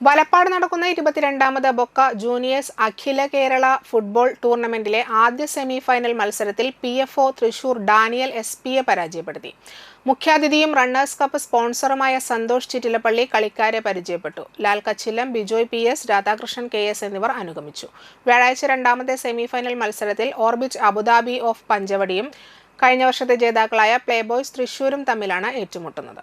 വലപ്പാട് നടക്കുന്ന ഇരുപത്തിരണ്ടാമത് Boca juniors അഖില കേരള ഫുട്ബോൾ ടൂർണമെന്റിലെ ആദ്യ സെമി ഫൈനൽ മത്സരത്തിൽ P F O Thrissur Daniel S പിയെ പരാജയപ്പെടുത്തി. മുഖ്യാതിഥിയും റണ്ണേഴ്സ് കപ്പ് സ്പോൺസറുമായ സന്തോഷ് ചിറ്റിലപ്പള്ളി കളിക്കാരെ പരിചയപ്പെട്ടു. Lal Kachilam Bijoy P S Radhakrishnan K S എന്നിവർ അനുഗമിച്ചു. വ്യാഴാഴ്ച രണ്ടാമത്തെ സെമി ഫൈനൽ മത്സരത്തിൽ ഓർബിറ്റ് അബുദാബി ഓഫ് പഞ്ചവടിയും കഴിഞ്ഞ വർഷത്തെ ജേതാക്കളായ പ്ലേബോയ്സ് തൃശൂരും തമ്മിലാണ് ഏറ്റുമുട്ടുന്നത്.